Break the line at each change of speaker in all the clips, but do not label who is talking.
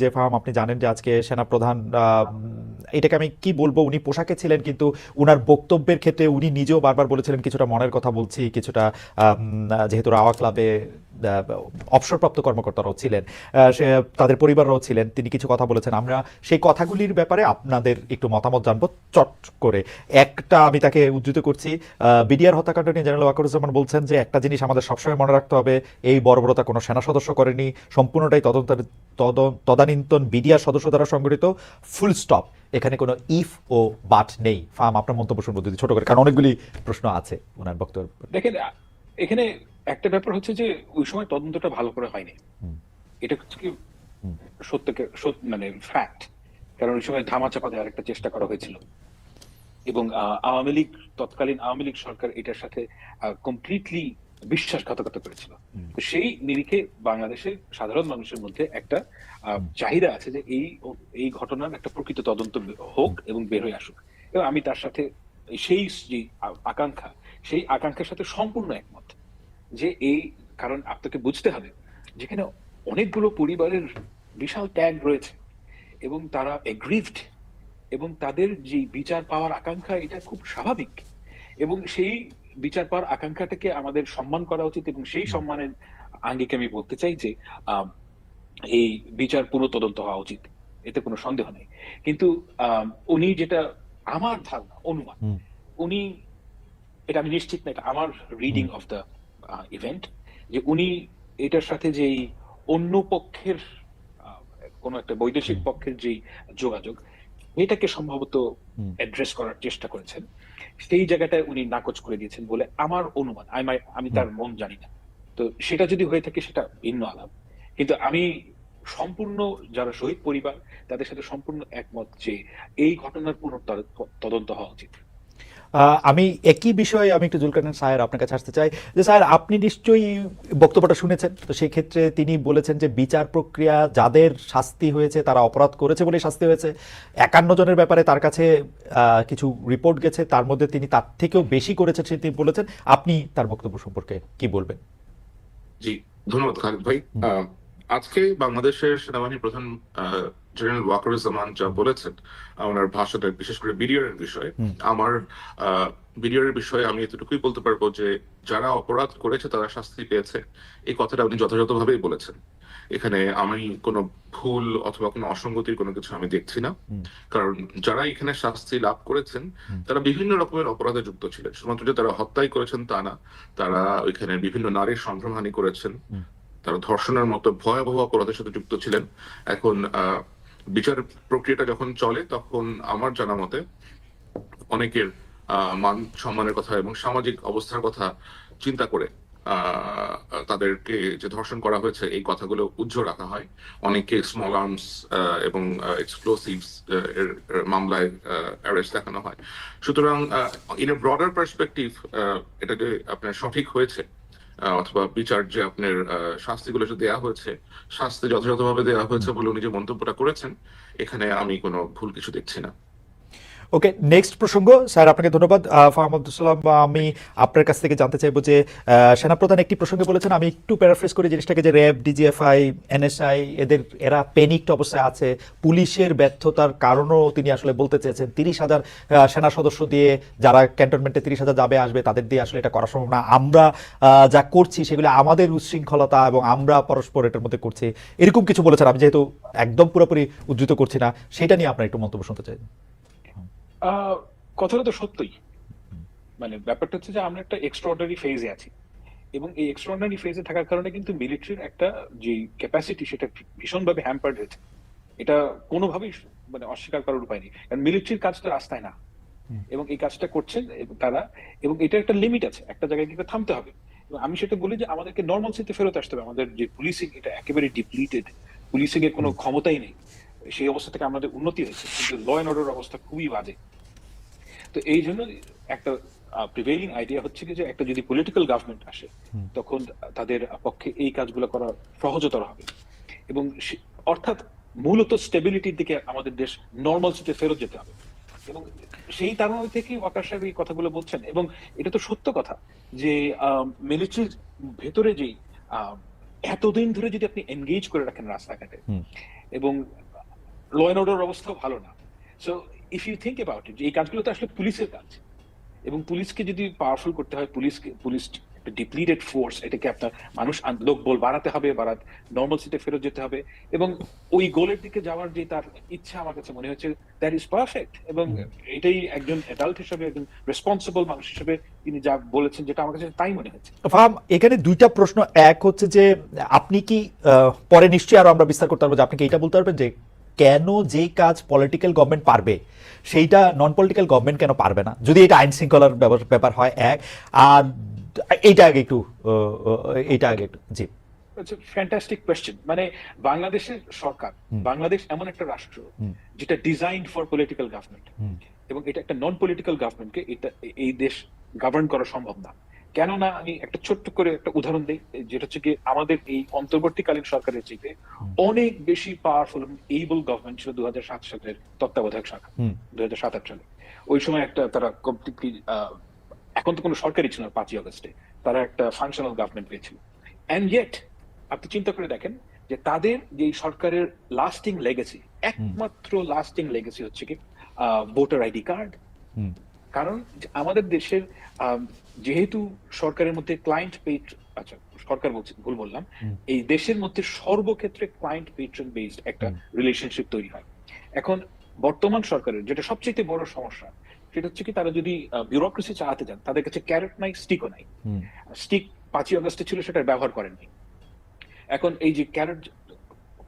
যে ফার্ম আপনি জানেন যে আজকে সেনাপ্রধান এটাকে আমি কি বলব, উনি পোশাকে ছিলেন, কিন্তু উনার বক্তব্যের ক্ষেত্রে উনি নিজেও বারবার বলেছিলেন, কিছুটা মনের কথা বলছি, কিছুটা যেহেতু রাওয়া ক্লাবে অবসরপ্রাপ্ত কর্মকর্তারাও ছিলেন। তাদের পরিবাররাও ছিলেন। তিনি কিছু কথা বলেছেন। আমরা সেই কথাগুলির ব্যাপারে আপনাদের একটু মতামত জানব চট করে। একটা আমি তাকে উদ্ধৃত করছি। বিডিআর হত্যাকাণ্ড নিয়ে জেনারেল ওয়াকারুজ্জামান বলছেন যে একটা জিনিস আমাদের সবসময় মনে রাখতে হবে, এই বর্বরতা কোনো সেনা সদস্য করেনি। সম্পূর্ণটাই তদন্ত তদ- তদানীন্তন বিডিআর সদস্য দ্বারা সংগঠিত ফুল স্টপ, এখানে কোনো ইফ ও বাট নেই। ফার্ম আপনার মন্তব্য শুনব যদি ছোট করে, কারণ অনেকগুলি প্রশ্ন আছে। ওনার বক্তব্য
দেখেন এখানে একটা ব্যাপার হচ্ছে যে ওই সময় তদন্তটা ভালো করে হয়নি। এটা হচ্ছে কি সত্যকে সত- মানে ফ্যাক্ট কারণ ওই সময় ধামাচাপা দেওয়ার একটা চেষ্টা করা হয়েছিল। এবং আওয়ামী লীগ তৎকালীন আওয়ামী লীগ সরকার এটার সাথে কমপ্লিটলি বিশ্বাসঘাতকতা করেছিল। তো সেই নিরিখে বাংলাদেশের সাধারণ মানুষের মধ্যে একটা আহ, চাহিদা আছে যে এই এই ঘটনার একটা প্রকৃত তদন্ত হোক এবং বের হয়ে আসুক। এবং আমি তার সাথে সেই যে আকাঙ্ক্ষা সেই আকাঙ্ক্ষার সাথে সম্পূর্ণ একমত। যে এই কারণ আপনাকে বুঝতে হবে যেখানে অনেকগুলো পরিবারের বিশাল ত্যাগ রয়েছে এবং তারা এগ্রিভড এবং তাদের যে বিচার পাওয়ার আকাঙ্ক্ষা এটা খুব স্বাভাবিক এবং সেই বিচার পাওয়ার আকাঙ্ক্ষাটাকে আমাদের সম্মান করা উচিত এবং সেই সম্মানের আঙ্গিকে আমি বলতে চাই যে এই বিচার পুরো তদন্ত হওয়া উচিত এতে কোনো সন্দেহ নেই। কিন্তু উনি যেটা আমার ধারণা অনুমান উনি এটা আমি নিশ্চিত না এটা আমার রিডিং অফ দ্য ইভেন্ট যে উনি এটার সাথে যেই অন্য পক্ষের কোনো একটা বৈদেশিক পক্ষের যেই যোগাযোগ এটাকে সম্ভবত। অ্যাড্রেস করার চেষ্টা করেছেন। সেই জায়গাটায় উনি নাকচ করে দিয়েছেন বলে আমার অনুমান আমি আমি তার মন জানি না। তো সেটা যদি হয়ে থাকে সেটা ভিন্ন আলাপ। কিন্তু আমি সম্পূর্ণ যারা শহীদ পরিবার তাদের সাথে সম্পূর্ণ একমত যে এই ঘটনার পুনঃ তদন্ত হওয়া উচিত।
আমি একই বিষয়ে আমি একটু জুলকারনান সাহের আপনার কাছে আসতে চাই। যে স্যার, আপনি নিশ্চয়ই বক্তব্যটা শুনেছেন। তো সেই ক্ষেত্রে তিনি বলেছেন যে বিচার প্রক্রিয়া যাদের শাস্তি হয়েছে তারা অপরাধ করেছে বলে শাস্তি হয়েছে। একান্ন জনের ব্যাপারে তার কাছে কিছু রিপোর্ট গেছে, তার মধ্যে তিনি তার থেকেও বেশি করেছেন তিনি বলেছেন। আপনি তার বক্তব্য সম্পর্কে কি বলবেন?
জি, ধন্যবাদ খালিদ ভাই। আজকে বাংলাদেশের সেনাবাহিনী প্রধান জেনারেল ওয়াকারুজ্জামান যা বলেছেন ওনার ভাষণে বিশেষ করে বিডিআর বিষয়ে আমার বিডিআর বিষয়ে আমি এতটুকুই বলতে পারব যে যারা অপরাধ করেছে তারা শাস্তি পেয়েছে। এই কথাটা উনি যথাযথভাবেই বলেছেন। এখানে আমি কোনো ভুল অথবা কোনো অসঙ্গতির কোনো কিছু আমি দেখছি না। কারণ যারা এখানে শাস্তি লাভ করেছেন তারা বিভিন্ন রকমের অপরাধে যুক্ত ছিলেন। শুধুমাত্র যে তারা হত্যাই করেছেন তা না তারা ওইখানে বিভিন্ন নারীর সম্ভ্রমহানি করেছেন। তারা ধর্ষণের মতো ভয়াবহ অপরাধের সাথে যুক্ত ছিলেন। এখন আহ, বিচার প্রক্রিয়াটা যখন চলে, তখন আমার জানা মতে অনেকের মান সম্মানের কথা এবং সামাজিক অবস্থার কথা চিন্তা করে তাদেরকে যে ধর্ষণ করা হয়েছে, এই কথাগুলো উজ্জ্বল রাখা হয়। অনেকে স্মল আর্মস এবং এক্সপ্লোসিভস এর মামলায় অ্যারেস্ট দেখানো হয়। সুতরাং ইন এ ব্রডার পার্সপেক্টিভ এটা যে আপনার সঠিক হয়েছে অথবা বিচার যে আপনার শাস্তিগুলো যে দেওয়া হয়েছে, শাস্তি যথাযথভাবে দেওয়া হয়েছে বলে উনি যে মন্তব্যটা করেছেন, এখানে আমি কোনো ভুল কিছু দেখছি না।
ওকে নেক্সট প্রসঙ্গ। স্যার, আপনাকে ধন্যবাদ। ফাহাম আব্দুল সালাম আমি আপনার কাছ থেকে জানতে চাইব যে সেনাপ্রধান একটি প্রসঙ্গে বলেছেন, আমি একটু প্যারাফ্রেজ করি জিনিসটাকে, যে র্যাব ডিজিএফআই এনএসআই এদের, এরা পেনিকড অবস্থায় আছে। পুলিশের ব্যর্থতার কারণও তিনি আসলে বলতে চেয়েছেন। তিরিশ হাজার সেনা সদস্য দিয়ে যারা ক্যান্টনমেন্টে তিরিশ হাজার যাবে, আসবে, তাদের দিয়ে আসলে এটা করা সম্ভব না। আমরা যা করছি সেগুলো আমাদের উচ্ছৃঙ্খলতা এবং আমরা পরস্পর এটার মধ্যে করছি। এরকম কিছু বলেছেন। আমি যেহেতু একদম পুরোপুরি উদ্ধৃত করছি না, সেটা নিয়ে আপনার একটু মন্তব্য শুনতে চাই।
কথাটা তো সত্যই। মানে ব্যাপারটা হচ্ছে যে আমরা একটা এক্সট্রাঅর্ডিনারি ফেজে আছি। এবং এই এক্সট্রাঅর্ডিনারি ফেজে থাকার কারণে কিন্তু মিলিটারির একটা যে ক্যাপাসিটি সেটা ভীষণভাবে হ্যাম্পার্ড হয়েছে। এটা কোনোভাবেই মানে অস্বীকার করার উপায় নেই। কারণ মিলিটারির কাজ তো রাস্তায় না। এবং এই কাজটা করছেন তারা। এবং এটা একটা লিমিট আছে। একটা জায়গায় কিন্তু থামতে হবে। এবং আমি সেটা বলি যে আমাদেরকে নর্মাল সিতে ফেরত আসতে হবে। আমাদের যে পুলিশিং এটা একেবারে ডিপ্লিটেড পুলিশিং এর কোনো ক্ষমতাই নেই। সেই অবস্থা থেকে আমাদের উন্নতি হয়েছে। কিন্তু ল অ্যান্ড অর্ডার অবস্থা খুবই বাজে। তো এই জন্য একটা প্রিভেলিং আইডিয়া হচ্ছে কি যে একটা যদি পলিটিক্যাল গভর্নমেন্ট আসে তখন তাদের পক্ষে এই কাজগুলো করা সহজতর হবে। এবং অর্থাৎ মূলত স্টেবিলিটির দিকে আমাদের দেশ নর্মাল সিটে ফেরত যেতে হবে। এবং সেই তারণা থেকে ওয়াকার সাহেব এই কথাগুলো বলছেন। এবং এটা তো সত্য কথা যে মিলিটারির ভেতরে যেই এতদিন ধরে যদি আপনি এনগেজ করে রাখেন রাস্তাঘাটে এবং ল অ্যান্ড অর্ডার অবস্থাও ভালো না। So if you think about it এই কাজগুলো তো আসলে পুলিশের কাজ। এবং পুলিশকে যদি পাওয়ারফুল করতে হয় পুলিশকে পুলিশ ডিপ্লিটেড ফোর্স এটাকে আপনার মানুষ লোক বল বাড়াতে হবে বাড়াত নর্মাল সিটে ফেরত যেতে হবে। এবং ওই গোলের দিকে যাওয়ার যে তার ইচ্ছা আমার কাছে মনে হচ্ছে দ্যাট ইজ পারফেক্ট এবং এটাই একজন অ্যাডাল্ট হিসেবে একজন রেসপন্সিবল মানুষ হিসেবে তিনি যা বলেছেন যেটা আমার কাছে তাই মনে হচ্ছে।
ফাহাম এখানে দুইটা প্রশ্ন এক হচ্ছে যে আপনি কি আহ, পরে নিশ্চয়ই আরও আমরা বিস্তার করতে পারব যে আপনি কি এটা বলতে পারবেন যে কেন যেই কাজ পলিটিক্যাল গভর্নমেন্ট পারবে সেইটা নন পলিটিক্যাল গভর্নমেন্ট কেন পারবে না? যদি এটা আইন শৃঙ্খলার ব্যাপার- হয় এক আর এইটা আগে একটু এইটা আগে একটু জি।
ফ্যান্টাস্টিক কোয়েশ্চেন মানে বাংলাদেশের সরকার বাংলাদেশ এমন একটা রাষ্ট্র। যেটা ডিজাইন ফর পলিটিক্যাল গভর্নমেন্ট এবং এটা একটা নন পলিটিক্যাল গভর্নমেন্টকে এটা এই দেশ গভর্ন করা সম্ভব না। কেননা আমি একটা ছোট্ট করে একটা উদাহরণ দিই যেটা হচ্ছে কি আমাদের এই অন্তর্বর্তীকালীন সরকারের চাইতে অনেক বেশি পাওয়ারফুল এইবল গভর্নমেন্ট ছিল দু সাত সালের তত্ত্বাবধায়ক সরকার। দু সাত আট সালে ওই সময় একটা তারা কমপ্লিটলি এখন তো কোনো সরকারই ছিল না পাঁচই অগস্টে তারা একটা ফাংশনাল গভর্নমেন্ট পেয়েছিল অ্যান্ড ইয়েট আপনি চিন্তা করে দেখেন যে তাদের যে সরকারের লাস্টিং লেগেসি একমাত্র লাস্টিং লেগেসি হচ্ছে কি ভোটার আইডি কার্ড। কারণ আমাদের দেশের যেহেতু সরকারের মধ্যে ক্লায়েন্ট পেট আচ্ছা সরকার বলছি ভুল বললাম। এই দেশের মধ্যে সর্বক্ষেত্রে ক্লায়েন্ট পেট্রন বেসড একটা রিলেশনশিপ তৈরি হয়। এখন বর্তমান সরকারের যেটা সবচেয়ে বড় সমস্যা সেটা হচ্ছে কি তারা যদি বিউরোক্রেসি চালাতে যান তাদের কাছে ক্যারেট নাই স্টিকও নাই। স্টিক পাঁচই আগস্টে ছিল সেটা ব্যবহার করেননি। এখন এই যে ক্যারেট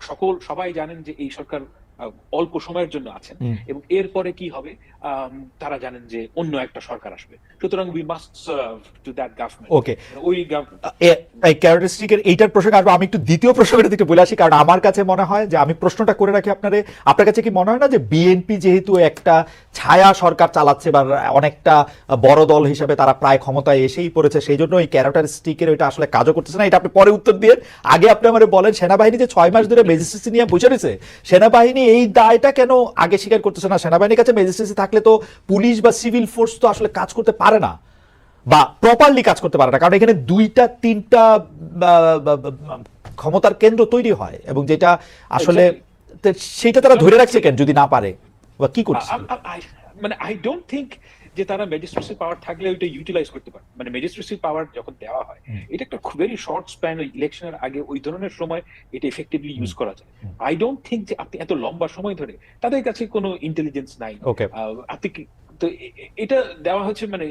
সকল সবাই জানেন যে এই সরকার অল্প সময়ের জন্য আছেন। এবং এরপরে কি হবে? তারা জানেন যে অন্য একটা সরকার আসবে। সুতরাং we must serve to that government
okay
ওই
এই ক্যারেক্টারিস্টিকের এইটার প্রসঙ্গে আসব আমি একটু দ্বিতীয় প্রসঙ্গের দিকে বলে আসি কারণ আমার কাছে মনে হয় যে আমি প্রশ্নটা করে রাখি আপনারে আপনার কাছে কি মনে হয় না যে বিএনপি যেহেতু একটা ছায়া সরকার চালাচ্ছে বা অনেকটা বড় দল হিসেবে তারা প্রায় ক্ষমতায় এসেই পড়েছে সেই জন্য এই ক্যারেক্টারিস্টিকের ওইটা আসলে কাজও করতেছে না। এটা আপনি পরে উত্তর দিয়ে আগে আপনি আমার বলেন সেনাবাহিনী যে ছয় মাস ধরে ম্যাজিস্ট্রেসি নিয়ে বসে রয়েছে সেনাবাহিনী এই দায়টা কেন আগে স্বীকার করতেছে না? সেনাবাহিনীর কাছে ম্যাজিস্ট্রেসি থাকলে তো পুলিশ বা সিভিল ফোর্স তো আসলে কাজ করতে পারে না বা প্রপারলি কাজ করতে পারে না। কারণ এখানে দুইটা তিনটা ক্ষমতার কেন্দ্র তৈরি হয় এবং যেটা আসলে সেটা তারা ধরে রাখছে কেন যদি না পারে? বা কি করছে?
মানে আই ডোন্ট থিঙ্ক যে তারা ম্যাজিস্ট্রেসি পাওয়ার থাকলে ওইটা ইউটিলাইজ করতে পারে। মানে ম্যাজিস্ট্রেসি পাওয়ার যখন দেওয়া হয় এটা একটা ভেরি শর্ট স্প্যান ইলেকশনের আগে ওই ধরনের সময় এটা এফেক্টিভলি ইউজ করা যায়। আই ডোন্ট থিঙ্ক যে আপনি এত লম্বা সময় ধরে তাদের কাছে কোনো ইন্টেলিজেন্স নাই। আপনি তো এটা দেওয়া হচ্ছে মানে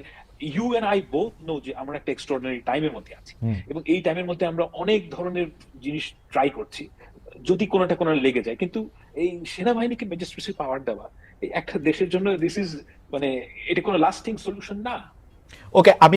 you and I both know যে আমরা একটা এক্সট্রাঅর্ডিনারি টাইমের মধ্যে আছি। এবং এই টাইমের মধ্যে আমরা অনেক ধরনের জিনিস ট্রাই করছি যদি কোনোটা কোনো লেগে যায়। কিন্তু এই সেনাবাহিনীকে ম্যাজিস্ট্রেসি পাওয়ার দেওয়া একটা দেশের জন্য দিস ইজ মানে এটা কোনো লাস্টিং সলিউশন না।
ওকে আমি